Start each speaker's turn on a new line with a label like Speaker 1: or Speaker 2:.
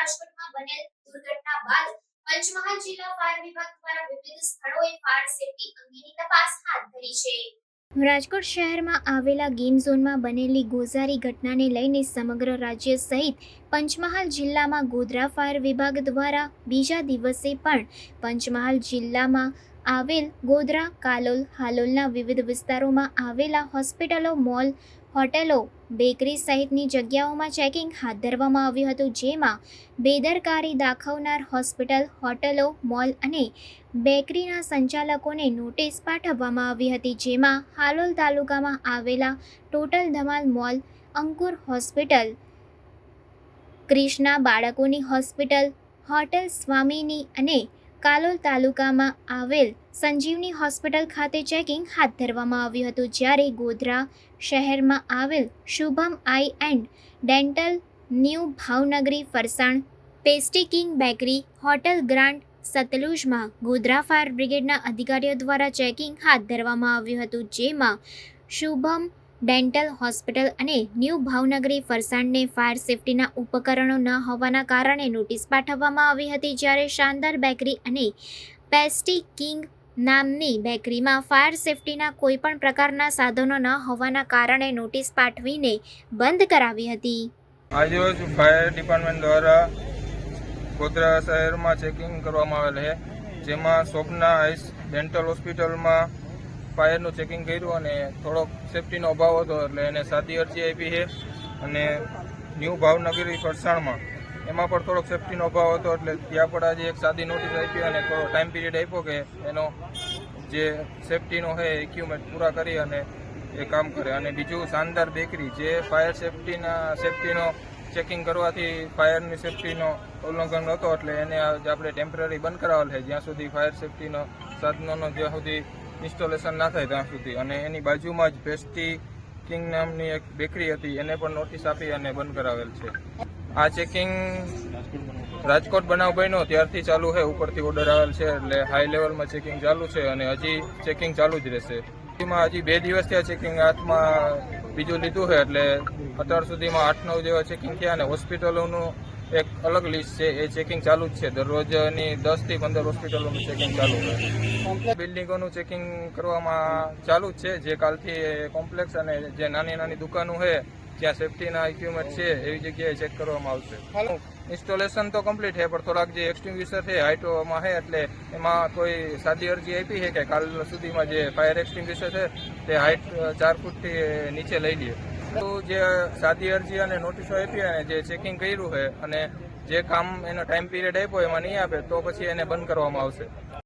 Speaker 1: રાજકોટમાં બનેલ દુર્ઘટના બાદ પંચમહાલ જિલ્લા ફાયર વિભાગ દ્વારા વિવિધ સ્થળોએ ફાયર સેફટી અંગેની તપાસ હાથ ધરી છે. રાજકોટ શહેરમાં આવેલા ગેમ ઝોનમાં બનેલી ગોઝારી ઘટનાને લઈને સમગ્ર રાજ્ય સહિત પંચમહાલ જિલ્લામાં ગોધરા ફાયર વિભાગ દ્વારા બીજા દિવસે પણ પંચમહાલ જિલ્લામાં આવેલ ગોધરા, કાલોલ, હાલોલના વિવિધ વિસ્તારોમાં આવેલા હોસ્પિટલો, મોલ, હોટેલો, બેકરી સહિતની જગ્યાઓમાં ચેકિંગ હાથ ધરવામાં આવ્યું હતું, જેમાં બેદરકારી દાખવનાર હોસ્પિટલ, હોટેલો, મોલ અને બેકરીના સંચાલકોને નોટિસ પાઠવવામાં આવી હતી, જેમાં હાલોલ તાલુકામાં આવેલા ટોટલ ધમાલ મોલ, અંકુર હોસ્પિટલ ક્રિષ્ના બાળકોની હોસ્પિટલ, હોટેલ સ્વામીની અને કાલોલ તાલુકામાં આવેલ સંજીવની હોસ્પિટલ ખાતે ચેકિંગ હાથ ધરવામાં આવ્યું હતું, જ્યારે ગોધરા શહેરમાં આવેલ Shubham eye and dental new Bhavnagari Farsan pastry king bakery hotel grand સતલુજમાં Godhra fire બ્રિગેડના અધિકારીઓ દ્વારા ચેકિંગ હાથ ધરવામાં આવ્યું હતું, જેમાં શુભમ ડેન્ટલ હોસ્પિટલ અને ન્યૂ ભાવનગરી ફરસાણને ફાયર સેફટીના ઉપકરણો ન હોવાના કારણે નોટિસ પાઠવવામાં આવી હતી જ્યારે શાનદાર બેકરી અને પેસ્ટી કિંગ નામની બેકરીમાં ફાયર સેફટીના કોઈપણ પ્રકારના સાધનો ન હોવાના કારણે નોટિસ પાઠવીને બંધ કરાવી હતી.
Speaker 2: આજરોજ ફાયર ડિપાર્ટમેન્ટ દ્વારા ગોધરા શહેરમાં ચેકિંગ કરવામાં આવેલ છે, જેમાં શોભના આઈસ ડેન્ટલ હોસ્પિટલમાં ફાયરનું ચેકિંગ કર્યું અને થોડોક સેફટીનો અભાવ હતો એટલે એને સાદી અરજી આપી છે અને ન્યૂ ભાવનગરી ફરસાણમાં. એમાં પણ થોડોક સેફટીનો અભાવ હતો એટલે ત્યાં પણ આજે એક સાદી નોટિસ આપી અને થોડો ટાઈમ પીરિયડ આપ્યો કે એનો જે સેફટીનો છે ઇક્વિપમેન્ટ પૂરા કરી અને એ કામ કરે. અને બીજું શાનદાર બેકરી, જે ફાયર સેફટીના સેફટીનો ચેકિંગ કરવાથી ફાયરની સેફટીનો ઉલ્લંઘન હતો એટલે એને આજે આપણે ટેમ્પરરી બંધ કરાવેલ છે. જ્યાં સુધી ફાયર સેફટીનો સાધનોનો જ્યાં સુધી ઇન્સ્ટોલેશન ના થાય ત્યાં સુધી. અને એની બાજુમાં જ પેસ્ટી કિંગ નામની એક બેકરી હતી, એને પણ નોટિસ આપી અને બંધ કરાવેલ છે. આ ચેકિંગ રાજકોટ બનાવ બન્યો, ત્યારથી ચાલુ છે, ઉપરથી ઓર્ડર આવેલ છે, એટલે હાઈ લેવલમાં ચેકિંગ ચાલુ છે અને હજી ચેકિંગ ચાલુ જ રહેશે. એમાં હજી બે દિવસ આ ચેકિંગ હાથમાં બીજું લીધું છે, એટલે અત્યાર સુધીમાં આઠ નવ જેવા ચેકિંગ થયા અને હોસ્પિટલોનું એક અલગ લિસ્ટ છે. એ ચેકિંગ ચાલુ જ છે. દરરોજની દસથી પંદર હોસ્પિટલોનું ચેકિંગ ચાલુ છે. બિલ્ડિંગોનું ચેકિંગ કરવામાં ચાલુ જ છે. જે કાલથી કોમ્પ્લેક્સ અને જે નાની નાની દુકાનો છે જ્યાં સેફટીના ઇક્વિપમેન્ટ છે એવી જગ્યાએ ચેક કરવામાં આવશે. ઇન્સ્ટોલેશન તો કમ્પ્લીટ છે પણ થોડાક જે એક્સટિંગ્વિશર છે હાઇટોમાં છે એટલે એમાં કોઈ સાદી અરજી આપી છે કે કાલ સુધીમાં જે ફાયર એક્સટિંગ્વિશર છે તે હાઇટ ચાર ફૂટથી નીચે લઈ લે. તો જે સાદી અરજી અને નોટિસો આપી અને જે ચેકિંગ કર્યું છે અને જે કામ એનો ટાઈમ પીરિયડ આપ્યો એમાં નહીં આપે, તો પછી એને બંધ કરવામાં આવશે.